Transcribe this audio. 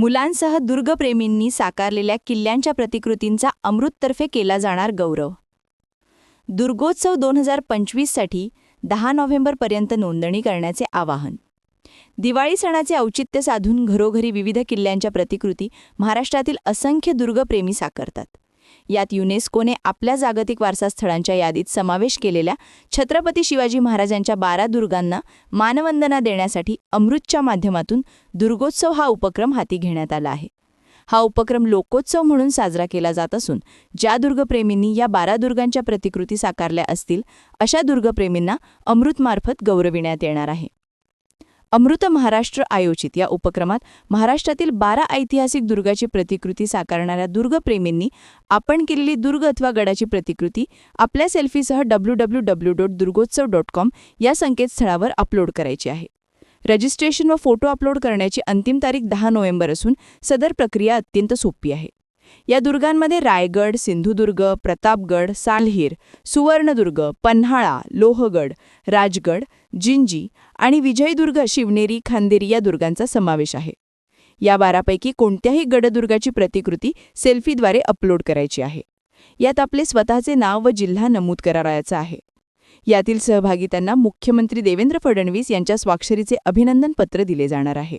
मुलांसह दुर्गप्रेमींनी साकारलेल्या किल्ल्यांच्या प्रतिकृतींचा अमृततर्फे केला जाणार गौरव. दुर्गोत्सव दोन हजार पंचवीससाठी दहा नोव्हेंबरपर्यंत नोंदणी करण्याचे आवाहन. दिवाळी सणाचे औचित्य साधून घरोघरी विविध किल्ल्यांच्या प्रतिकृती महाराष्ट्रातील असंख्य दुर्गप्रेमी साकारतात. यात युनेस्कोने आपल्या जागतिक वारसा स्थळांच्या यादीत समावेश केलेल्या छत्रपती शिवाजी महाराजांच्या बारा दुर्गांना मानवंदना देण्यासाठी अमृतच्या माध्यमातून दुर्गोत्सव हा उपक्रम हाती घेण्यात आला आहे. हा उपक्रम लोकोत्सव म्हणून साजरा केला जात असून ज्या दुर्गप्रेमींनी या बारा दुर्गांच्या प्रतिकृती साकारल्या असतील अशा दुर्गप्रेमींना अमृतमार्फत गौरविण्यात येणार आहे. अमृत महाराष्ट्र आयोजित या उपक्रमात महाराष्ट्रातील बारा ऐतिहासिक दुर्गाची प्रतिकृती साकारणाऱ्या दुर्गप्रेमींनी आपण केलेली दुर्ग अथवा गडाची प्रतिकृती आपल्या सेल्फीसह W W W dot Durgotsav dot com या संकेतस्थळावर अपलोड करायची आहे. रजिस्ट्रेशन व फोटो अपलोड करण्याची अंतिम तारीख दहा नोव्हेंबर असून सदर प्रक्रिया अत्यंत सोपी आहे. या दुर्गांमध्ये रायगड सिंधुदुर्ग प्रतापगड सालहीर सुवर्णदुर्ग पन्हाळा लोहगड राजगड जिंजी आणि विजयदुर्ग शिवनेरी खांदेरी या दुर्गांचा समावेश आहे. या बारापैकी कोणत्याही गडदुर्गाची प्रतिकृती सेल्फीद्वारे अपलोड करायची आहे. यात आपले स्वतःचे नाव व जिल्हा नमूद करायचा आहे. यातील सहभागितांना मुख्यमंत्री देवेंद्र फडणवीस यांच्या स्वाक्षरीचे अभिनंदन पत्र दिले जाणार आहे.